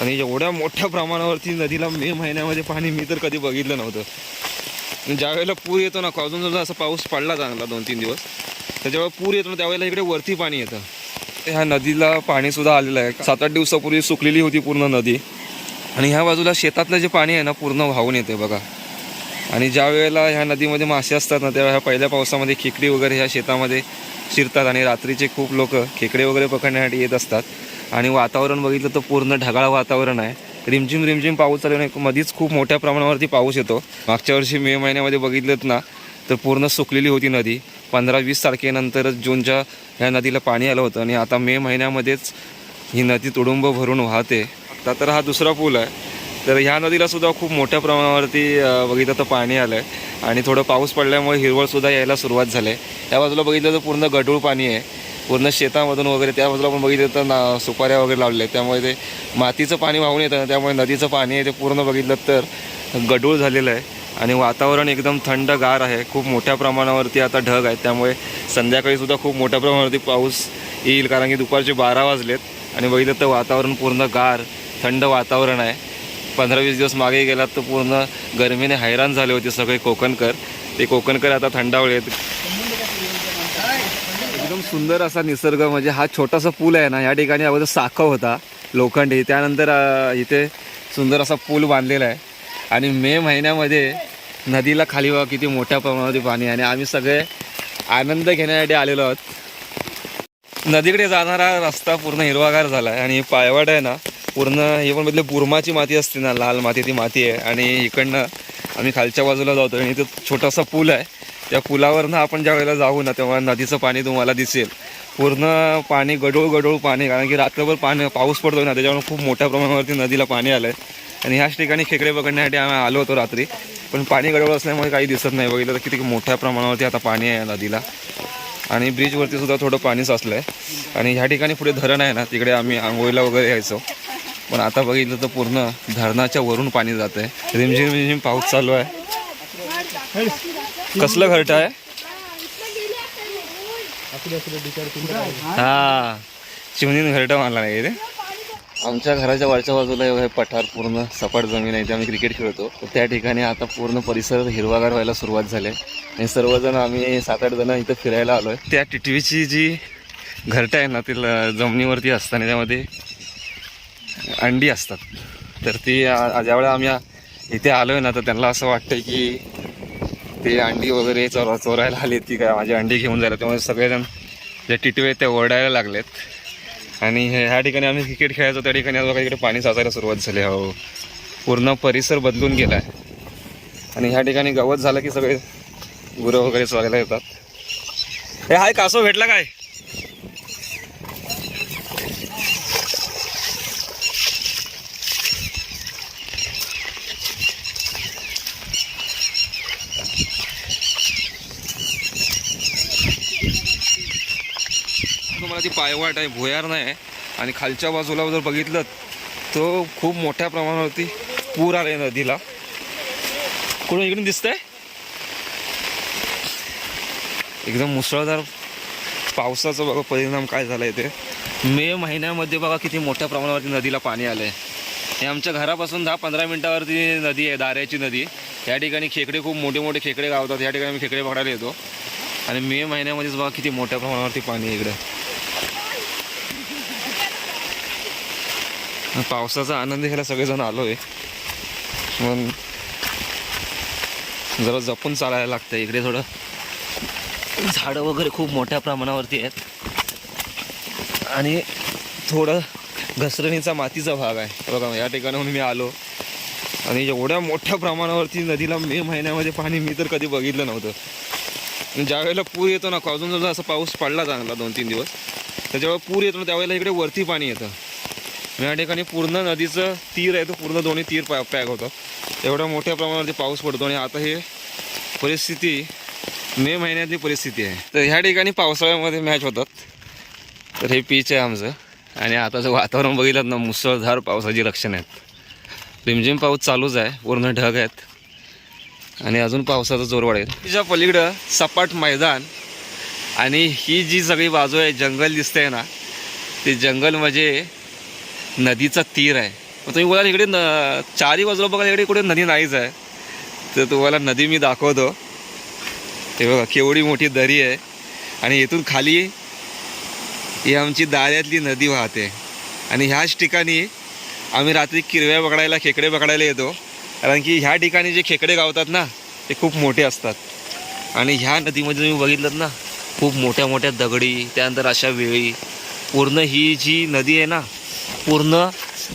आणि एवढ्या मोठ्या प्रमाणावरती नदीला मे महिन्यामध्ये पाणी मी तर कधी बघितलं नव्हतं. ज्या वेळेला पूर येतो ना अजून जर असा पाऊस पडला चांगला दोन तीन दिवस तर जेव्हा पूर येतो ना त्यावेळेला इकडे वरती पाणी येतं. ह्या नदीला पाणीसुद्धा आलेलं आहे. सात आठ दिवसापूर्वी सुकलेली होती पूर्ण नदी. आणि ह्या बाजूला शेतातलं जे पाणी आहे ना पूर्ण वाहून येते बघा. आणि ज्या वेळेला ह्या नदीमध्ये मासे असतात ना तेव्हा ह्या पहिल्या पावसामध्ये खेकडी वगैरे ह्या शेतामध्ये शिरतात आणि रात्रीचे खूप लोक खेकडे वगैरे पकडण्यासाठी येत असतात. आणि वातावरण बघितलं तर पूर्ण ढगाळ वातावरण आहे. रिमझिम रिमझिम पाऊस चालू नाही मधीच खूप मोठ्या प्रमाणावरती पाऊस येतो. मागच्या वर्षी मे महिन्यामध्ये बघितलंत ना तर पूर्ण सुकलेली होती नदी. पंधरा वीस तारखेनंतरच जूनच्या ह्या नदीला पाणी आलं होतं आणि आता मे महिन्यामध्येच ही नदी तुडुंब भरून वाहते. आता तर हा दुसरा पूल आहे. तर ह्या नदीलासुद्धा खूप मोठ्या प्रमाणावरती बघितलं तर पाणी आलं आहे आणि थोडं पाऊस पडल्यामुळे हिरवळसुद्धा यायला सुरुवात झाली आहे. त्या बाजूला बघितलं तर पूर्ण गढूळ पाणी आहे. पूर्ण शेतामधून वगैरे त्या बाजूला पण बघितलं तर ना सुपाऱ्या वगैरे लावल्या आहेत. त्यामुळे ते मातीचं पाणी वाहून येतं त्यामुळे नदीचं पाणी आहे ते पूर्ण बघितलं तर गढूळ झालेलं आहे. आणि वातावरण एकदम थंड गार आहे. खूप मोठ्या प्रमाणावरती आता ढग आहेत. त्यामुळे संध्याकाळीसुद्धा खूप मोठ्या प्रमाणावरती पाऊस येईल कारण की दुपारचे बारा वाजलेत. आणि बघितलं तर वातावरण पूर्ण गार थंड वातावरण आहे. पंधरा वीस दिवस मागे गेलात तर पूर्ण गरमीने हैराण झाले होते सगळे कोकणकर. ते कोकणकर आता थंडावलेत एकदम सुंदर असा निसर्ग म्हणजे हा छोटासा पूल आहे ना या ठिकाणी अगोदर साखव होता लोखंडी. त्यानंतर इथे सुंदर असा पूल बांधलेला आहे. आणि मे महिन्यामध्ये नदीला खाली बघा किती मोठ्या प्रमाणामध्ये पाणी आणि आम्ही सगळे आनंद घेण्यासाठी आलेलो आहोत. नदीकडे जाणारा रस्ता पूर्ण हिरवागार झाला आहे. आणि पायवाड आहे ना पूर्ण हे पण मधले बुरमाची माती असते ना लाल माती ती माती आहे. आणि इकडनं आम्ही खालच्या बाजूला जातो आणि इथं छोटासा पूल आहे. त्या पुलावरनं आपण ज्या वेळेला जाऊ ना तेव्हा नदीचं पाणी तुम्हाला दिसेल. पूर्ण पाणी गडूळ गडूळ पाणी कारण की रात्रभर पाणी पाऊस पडतो ना त्याच्यामुळे खूप मोठ्या प्रमाणावरती नदीला पाणी आलं आहे आणि ह्याच ठिकाणी खेकडे पकडण्यासाठी आम्ही आलो होतो रात्री. पण पाणी गडवळ असल्यामुळे काही दिसत नाही. बघितलं तर किती मोठ्या प्रमाणावरती आता पाणी आहे नदीला. आणि ब्रिजवरती सुद्धा थोडं पाणी साचलं आहे आणि ह्या ठिकाणी पुढे धरण आहे ना तिकडे आम्ही आंघोळीला वगैरे यायचो. पण आता बघितलं तर पूर्ण धरणाच्या वरून पाणी जात आहे रिमझिम रिमझिम पाऊस चालू आहे. कसलं घरट आहे? हा. चिमणीन घरट मारला नाही रे आमच्या घराच्या वरच्या बाजूला हे पठार पूर्ण सपाट जमीन आहे इथे आम्ही क्रिकेट खेळतो. तर त्या ठिकाणी आता पूर्ण परिसर हिरवागार व्हायला सुरुवात झाली आहे. आणि सर्वजण आम्ही सात आठ जण इथं फिरायला आलो आहे त्या टिटवीची जी घरटं आहे ना ती जमिनीवरती असताना त्यामध्ये अंडी असतात. तर ती ज्यावेळेला आम्ही इथे आलो आहे ना तर त्यांना असं वाटतं की ते अंडी वगैरे चोरा चोरायला आलेत की काय माझी अंडी घेऊन जायला. त्यामुळे सगळेजण जे टिटवे आहेत ते ओरडायला लागलेत. आणि हे ह्या ठिकाणी आम्ही क्रिकेट खेळायचो त्या ठिकाणी आता बघा इकडे पाणी साचायला सुरुवात झाली हो. पूर्ण परिसर बदलून गेला आहे आणि ह्या ठिकाणी गवत झालं की सगळे गुरं वगैरे चोरायला येतात. हे हाय कासव भेटला काय? ती पायवाट आहे भुयार नाही आहे. आणि खालच्या बाजूला जर बघितलं तो खूप मोठ्या प्रमाणावरती पूर आलाय नदीला. कुठं इकडून दिसतंय? एकदम मुसळधार पावसाचा बघा परिणाम काय झालाय ते. मे महिन्यामध्ये बघा किती मोठ्या प्रमाणावरती नदीला पाणी आलं आहे हे आमच्या घरापासून दहा पंधरा मिनटावरती नदी आहे दाऱ्याची नदी. या ठिकाणी खेकडे खूप मोठे मोठे खेकडे गावतात. या ठिकाणी आम्ही खेकडे पकडायला येतो. आणि मे महिन्यामध्येच बघा किती मोठ्या प्रमाणावरती पाणी आहे इकडे. पावसाचा आनंद घ्यायला सगळेजण आलो आहे मग जरा जपून चालायला लागतं इकडे थोडं. झाडं वगैरे खूप मोठ्या प्रमाणावरती आहेत. आणि थोडं घसरणीचा मातीचा भाग आहे. बघा या ठिकाणाहून मी आलो. आणि एवढ्या मोठ्या प्रमाणावरती नदीला मे महिन्यामध्ये पाणी मी तर कधी बघितलं नव्हतं. ज्या वेळेला पूर येतो ना अजून जर असा पाऊस पडला चांगला दोन तीन दिवस त्याच्यावेळेला पूर येतो ना त्यावेळेला इकडे वरती पाणी येतं. या ठिकाणी पूर्ण नदीचं तीर आहे तो पूर्ण दोन्ही तीर पॅ पॅक होतं. एवढ्या मोठ्या प्रमाणावरती पाऊस पडतो आणि आता हे परिस्थिती मे महिन्यातली परिस्थिती आहे. तर ह्या ठिकाणी पावसाळ्यामध्ये मॅच होतात. तर हे पीच आहे आमचं. आणि आताचं वातावरण बघितलं ना मुसळधार पावसाची लक्षणं आहेत. रिमझिम पाऊस चालूच आहे पूर्ण ढग आहेत. आणि अजून पावसाचा जोर वाढेल. तिच्या पलीकडं सपाट मैदान आणि ही जी सगळी बाजू आहे जंगल दिसतंय ना ते जंगल म्हणजे नदीचा तीर आहे. मग तुम्ही बोला इकडे न चारही बाजूला बघा इकडे कुठे नदी नाहीच आहे. तर तुम्हाला नदी मी दाखवतो. ते बघा केवढी मोठी दरी आहे. आणि इथून खाली ही आमची दाऱ्यातली नदी वाहते. आणि ह्याच ठिकाणी आम्ही रात्री किरव्या पकडायला खेकडे पकडायला येतो. कारण की ह्या ठिकाणी जे खेकडे गावतात ना ते खूप मोठे असतात. आणि ह्या नदीमध्ये तुम्ही बघितलं ना खूप मोठ्या मोठ्या दगडी त्यानंतर अशा वेळी पूर्ण ही जी नदी आहे ना पूर्ण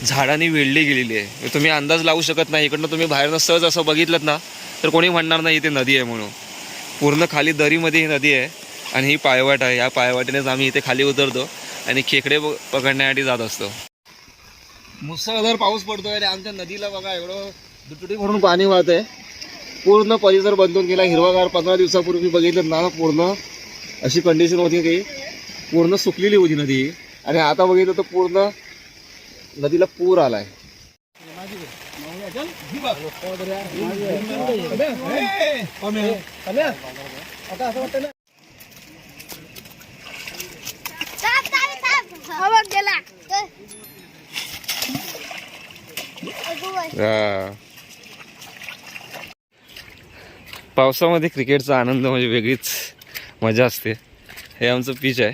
झाडांनी वेढली गेलेली आहे. म्हणजे तुम्ही अंदाज लावू शकत नाही. इकडनं तुम्ही बाहेरनं सहज असं बघितलं ना तर कोणी म्हणणार नाही इथे नदी आहे म्हणून. पूर्ण खाली दरीमध्ये ही नदी आहे आणि ही पायवाट आहे. या पायवाटीनेच आम्ही इथे खाली उतरतो आणि खेकडे पकडण्यासाठी जात असतो. मुसळधार पाऊस पडतोय आणि आमच्या नदीला बघा एवढं दुटुटी म्हणून पाणी वाहत आहे पूर्ण परिसर बदलून गेला हिरवागार पंधरा दिवसापूर्वी बघितलं ना पूर्ण अशी कंडिशन होती की पूर्ण सुकलेली होती नदी. आणि आता बघितलं तर पूर्ण नदीला पूर आलाय. आहे पावसामध्ये क्रिकेटचा आनंद म्हणजे वेगळीच मजा असते. हे आमचं पिच आहे.